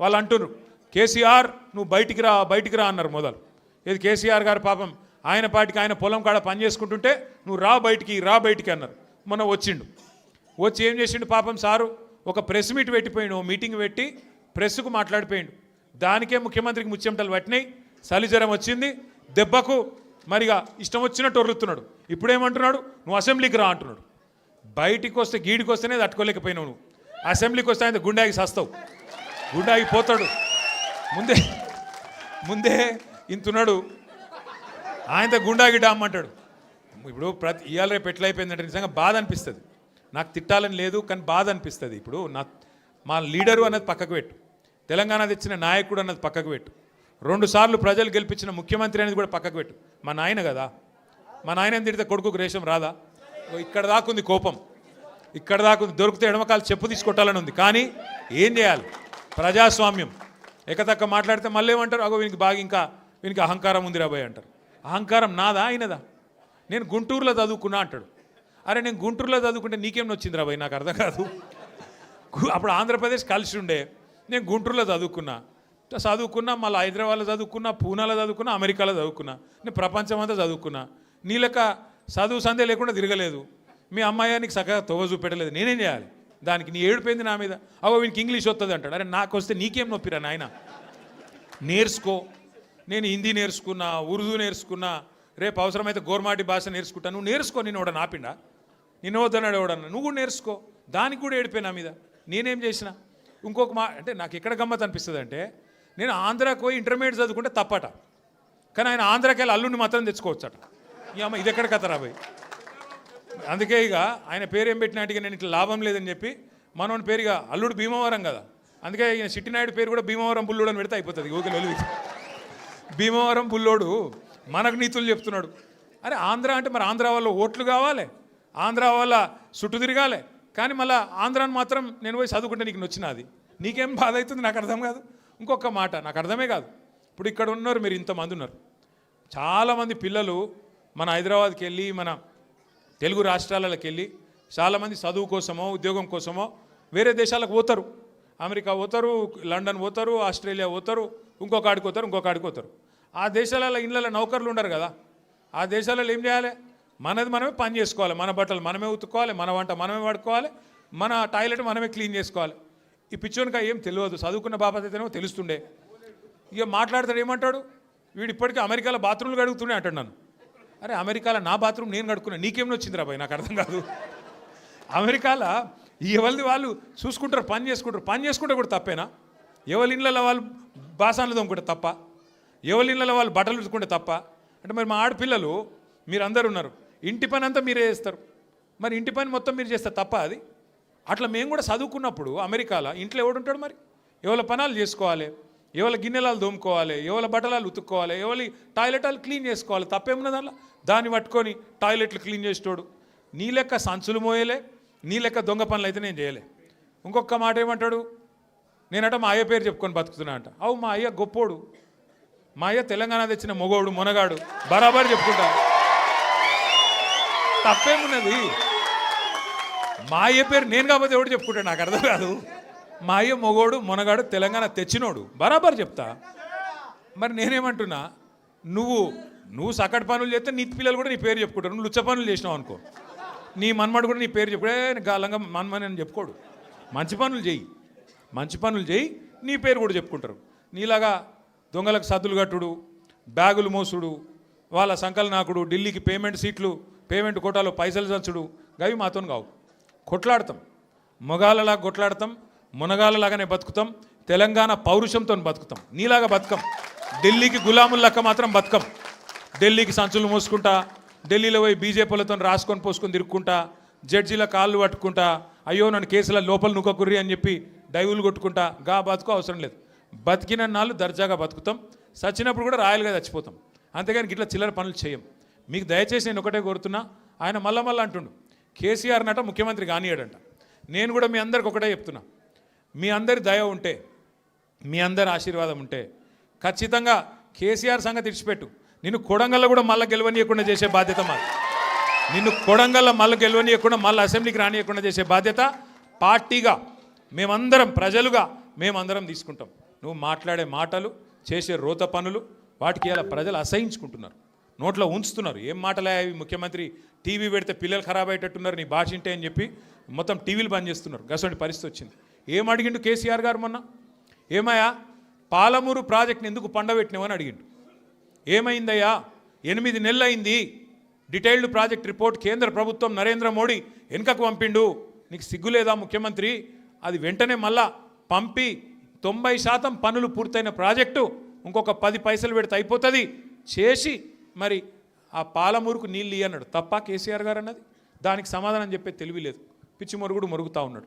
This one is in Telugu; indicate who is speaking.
Speaker 1: వాళ్ళు అంటున్నారు కేసీఆర్ నువ్వు బయటికి రా బయటికి రా అన్నారు మొదలు. ఇది కేసీఆర్ గారు పాపం ఆయన పాటికి ఆయన పొలం కాడ పని చేసుకుంటుంటే నువ్వు రా బయటికి రా బయటికి అన్నారు. మొన్న వచ్చిండు. వచ్చి ఏం చేసిండు పాపం సారు ఒక ప్రెస్ మీట్ పెట్టిపోయిండు ఓ మీటింగ్ పెట్టి ప్రెస్కు మాట్లాడిపోయిండు. దానికే ముఖ్యమంత్రికి ముచ్చెమటలు పట్టినాయి సలిజ్వరం వచ్చింది దెబ్బకు మరిగా ఇష్టం వచ్చినట్టు ఒర్రుతున్నాడు. ఇప్పుడేమంటున్నాడు నువ్వు అసెంబ్లీకి రా అంటున్నాడు. బయటికి వస్తే గీడికి వస్తేనే తట్టుకోలేకపోయినావు నువ్వు. అసెంబ్లీకి వస్తే ఆయన గుండాకి సస్తావు. గుండాగిపోతాడు ముందే ముందే ఇంతున్నాడు. ఆయనతో గుండాగి డామ్ అంటాడు. ఇప్పుడు ప్రతి ఇవాళ రేపు ఎట్లయిపోయిందంటే నిజంగా బాధ అనిపిస్తుంది. నాకు తిట్టాలని లేదు కానీ బాధ అనిపిస్తుంది. ఇప్పుడు నా మా లీడరు అన్నది పక్కకు పెట్టు. తెలంగాణ తెచ్చిన నాయకుడు అన్నది పక్కకు పెట్టు. రెండు సార్లు ప్రజలు గెలిపించిన ముఖ్యమంత్రి అనేది కూడా పక్కకు పెట్టు. మా నాయన కదా. మా నాయన తిడితే కొడుకుకు రేషం రాదా? ఓ ఇక్కడ దాకుంది కోపం. ఇక్కడ దాకుంది దొరికితే ఎడమకాలు చెప్పు తీసుకొట్టాలని ఉంది. కానీ ఏం చేయాలి? ప్రజాస్వామ్యం. ఎకతక్క మాట్లాడితే మళ్ళీ ఏమంటారు? అగో వీనికి బాగా ఇంకా వీనికి అహంకారం ఉంది రాబోయ్ అంటారు. అహంకారం నాదా ఆయనదా? నేను గుంటూరులో చదువుకున్నా అంటాడు. అరే నేను గుంటూరులో చదువుకుంటే నీకేం నొచ్చింది రాబోయ్? నాకు అర్థం కాదు. అప్పుడు ఆంధ్రప్రదేశ్ కలిసి ఉండే. నేను గుంటూరులో చదువుకున్నా. చదువుకున్నా మళ్ళీ హైదరాబాద్లో చదువుకున్నా పూనాలో చదువుకున్నా అమెరికాలో చదువుకున్నా. నేను ప్రపంచం అంతా చదువుకున్నా. నీ లెక్క చదువు సందే లేకుండా తిరగలేదు. మీ అమ్మాయానికి సగ తొవ్వ చూపెట్టలేదు. నేనేం చేయాలి? దానికి నీ ఏడిపోయింది నా మీద? అవో వీనికి ఇంగ్లీష్ వస్తుంది అంటాడు. అరే నాకు వస్తే నీకేం నొప్పిరా నాయన? నేర్చుకో. నేను హిందీ నేర్చుకున్నా ఉర్దూ నేర్చుకున్నా రేపు అవసరమైతే గోర్మాటి భాష నేర్చుకుంటా. నువ్వు నేర్చుకో నేను ఒకడ నాపిండా నేను వద్దన్నాడు ఎవడన్నా? నువ్వు కూడా నేర్చుకో. దానికి కూడా ఏడిపోయి నా మీద. నేనేం చేసిన? ఇంకొక మా అంటే నాకు ఎక్కడ గమ్మత్ అనిపిస్తుంది అంటే నేను ఆంధ్రాకి పోయి ఇంటర్మీడియట్ చదువుకుంటే తప్పట. కానీ ఆయన ఆంధ్రాకి వెళ్ళి అల్లుని మాత్రం తెచ్చుకోవచ్చట. ఈ అమ్మ ఇది ఎక్కడ కథ రాబోయ్ అందుకే ఇక ఆయన పేరు ఏం పెట్టినట్టుగా నేను ఇట్లా లాభం లేదని చెప్పి మనోని పేరు ఇక అల్లుడు భీమవరం కదా. అందుకే ఈయన సిట్టినాయుడు పేరు కూడా భీమవరం బుల్లోడు అని పెడితే అయిపోతుంది. ఓకే లొలివి భీమవరం బుల్లోడు మనకు నీతులు చెప్తున్నాడు. అరే ఆంధ్ర అంటే మరి ఆంధ్ర వల్ల ఓట్లు కావాలి. ఆంధ్ర వల్ల చుట్టూ తిరగాలి. కానీ మళ్ళీ ఆంధ్రాని మాత్రం నేను పోయి చదువుకుంటే నీకు నచ్చినది నీకేం బాధ అవుతుంది? నాకు అర్థం కాదు. ఇంకొక మాట నాకు అర్థమే కాదు. ఇప్పుడు ఇక్కడ ఉన్నారు మీరు ఇంతమంది ఉన్నారు. చాలామంది పిల్లలు మన హైదరాబాద్కి వెళ్ళి మన తెలుగు రాష్ట్రాలకు వెళ్ళి చాలామంది చదువు కోసమో ఉద్యోగం కోసమో వేరే దేశాలకు పోతారు. అమెరికా పోతారు లండన్ పోతారు ఆస్ట్రేలియా పోతారు ఇంకొక ఆడికి పోతారు ఇంకొక ఆడికి పోతారు. ఆ దేశాలలో ఇళ్ళలో నౌకర్లు ఉండరు కదా. ఆ దేశాలలో ఏం చేయాలి? మనది మనమే పని చేసుకోవాలి. మన బట్టలు మనమే ఉతుక్కోవాలి మన వంట మనమే పడుకోవాలి మన టాయిలెట్ మనమే క్లీన్ చేసుకోవాలి. ఈ పిచ్చోనికా ఏం తెలియదు. చదువుకున్న బాబాత్ అయితేనేమో తెలుస్తుండే. ఇక మాట్లాడతాడు ఏమంటాడు? వీడు ఇప్పటికీ అమెరికాలో బాత్రూమ్లు కడుగుతూనే అంటాడు నన్ను. అరే అమెరికాలో నా బాత్రూమ్ నేను కడుక్కున్నా నీకేం వచ్చింది రాబాయ్ నాకు అర్థం కాదు. అమెరికాలో ఎవరిది వాళ్ళు చూసుకుంటారు పని చేసుకుంటారు పని చేసుకుంటే కూడా తప్పేనా? ఎవరి ఇళ్ళలో వాళ్ళు బాసాన్లు తోముకుంటే తప్ప? ఎవరి ఇళ్ళలో వాళ్ళు బట్టలు ఉతుకుంటే తప్ప? అంటే మరి మా ఆడపిల్లలు మీరు అందరు ఉన్నారు ఇంటి పని అంతా మీరే చేస్తారు. మరి ఇంటి పని మొత్తం మీరు చేస్తే తప్ప అది? అట్లా మేము కూడా చదువుకున్నప్పుడు అమెరికాలో ఇంట్లో ఎవడుంటాడు మరి? ఎవరి పనాలు చేసుకోవాలి? ఎవరి గిన్నెలాలు దోముకోవాలి ఎవరి బట్టలాలు ఉతుక్కోవాలి ఎవరి టాయిలెటాలు క్లీన్ చేసుకోవాలి తప్పేమున్నది దానిలో దాన్ని పట్టుకొని టాయిలెట్లు క్లీన్ చేసేటోడు. నీ లెక్క సంచులు మోయలే నీ లెక్క దొంగ పనులు అయితే నేను చేయలే. ఇంకొక మాట ఏమంటాడు? నేనట మా అయ్య పేరు చెప్పుకొని బతుకుతున్నా అంట. అవు మా అయ్య గొప్పోడు. మా అయ్య తెలంగాణ తెచ్చిన మొగోడు మునగాడు. బరాబర్ చెప్పుకుంటా. తప్పేమున్నది? మా అయ్య పేరు నేను కాకపోతే ఎవడు చెప్పుకుంటాడు? నాకు అర్థం కాదు. మా అయ్య మొగోడు మునగాడు తెలంగాణ తెచ్చినోడు. బరాబర్ చెప్తా. మరి నేనేమంటున్నా? నువ్వు నువ్వు సకటి పనులు చేస్తే నీ పిల్లలు కూడా నీ పేరు చెప్పుకుంటారు. నువ్వు లుచ్చ పనులు చేసినావు అనుకో. నీ మన్మడు కూడా నీ పేరు చెప్పుడే గాలంగా మన్మని అని చెప్పుకోడు. మంచి పనులు చెయ్యి మంచి పనులు చేయి నీ పేరు కూడా చెప్పుకుంటారు. నీలాగా దొంగలకు సద్దులు కట్టుడు బ్యాగులు మోసుడు వాళ్ళ సంకల్ నాకుడు ఢిల్లీకి పేమెంట్ సీట్లు పేమెంట్ కోటాలో పైసలు చంచుడు గవి మాతో కావు. కొట్లాడతాం. మొగాలలా కొట్లాడతాం. మునగాలలాగానే బతుకుతాం తెలంగాణ పౌరుషంతో బతుకుతాం. నీలాగా బతకం. ఢిల్లీకి గులాముల్లక్క మాత్రం బతకం. ఢిల్లీకి సంచులు మోసుకుంటా ఢిల్లీలో పోయి బీజేపీలతో రాసుకొని పోసుకొని తిరుక్కుంటా జడ్జీల కాళ్ళు పట్టుకుంటా అయ్యో నన్ను కేసుల లోపల నుక్కకుర్రి అని చెప్పి డైవులు కొట్టుకుంటా గా బతుకు అవసరం లేదు. బతికిన నాళ్ళు దర్జాగా బతుకుతాం. చచ్చినప్పుడు కూడా రాయలుగా చచ్చిపోతాం. అంతేగాని ఇట్లా చిల్లర పనులు చేయం. మీకు దయచేసి నేను ఒకటే కోరుతున్నా ఆయన మళ్ళా మళ్ళీ అంటుండు కేసీఆర్ నట ముఖ్యమంత్రి కానియాడంట. నేను కూడా మీ అందరికి ఒకటే చెప్తున్నా మీ అందరి దయ ఉంటే మీ అందరి ఆశీర్వాదం ఉంటే ఖచ్చితంగా కేసీఆర్ సంగతి ఇడిచిపెట్టు. నిన్ను కొడంగల్లో కూడా మళ్ళీ గెలవనీయకుండా చేసే బాధ్యత మాది. నిన్ను కొడంగల్లో మళ్ళీ గెలవనీయకుండా మళ్ళీ అసెంబ్లీకి రానియకుండా చేసే బాధ్యత పార్టీగా మేమందరం ప్రజలుగా మేమందరం తీసుకుంటాం. నువ్వు మాట్లాడే మాటలు చేసే రోత పనులు వాటికి ఇలా ప్రజలు అసహించుకుంటున్నారు. నోట్లో ఉంచుతున్నారు. ఏం మాటలే అవి? ముఖ్యమంత్రి టీవీ పెడితే పిల్లలు ఖరాబ్ అయ్యేటట్టున్నారు నీ భాష అని చెప్పి మొత్తం టీవీలు బంద్ చేస్తున్నారు. గసంటి పరిస్థితి వచ్చింది. ఏం అడిగిండు కేసీఆర్ గారు మొన్న? ఏమయ్యా? పాలమూరు ప్రాజెక్ట్ని ఎందుకు పండబెట్టినావని అడిగిండు. ఏమైందయ్యా? ఎనిమిది నెలలు అయింది డీటెయిల్డ్ ప్రాజెక్ట్ రిపోర్ట్ కేంద్ర ప్రభుత్వం నరేంద్ర మోడీ వెనుకకు పంపిండు. నీకు సిగ్గులేదా ముఖ్యమంత్రి? అది వెంటనే మళ్ళా పంపి తొంభై శాతం పనులు పూర్తయిన ప్రాజెక్టు ఇంకొక పది పైసలు పెడితే అయిపోతుంది. చేసి మరి ఆ పాలమూరుకు నీళ్ళు ఇవ్వన్నాడు అన్నాడు తప్ప కేసీఆర్ గారు అన్నది? దానికి సమాధానం చెప్పే తెలివి లేదు. పిచ్చి మొరుగుడు మొరుగుతూ ఉన్నాడు.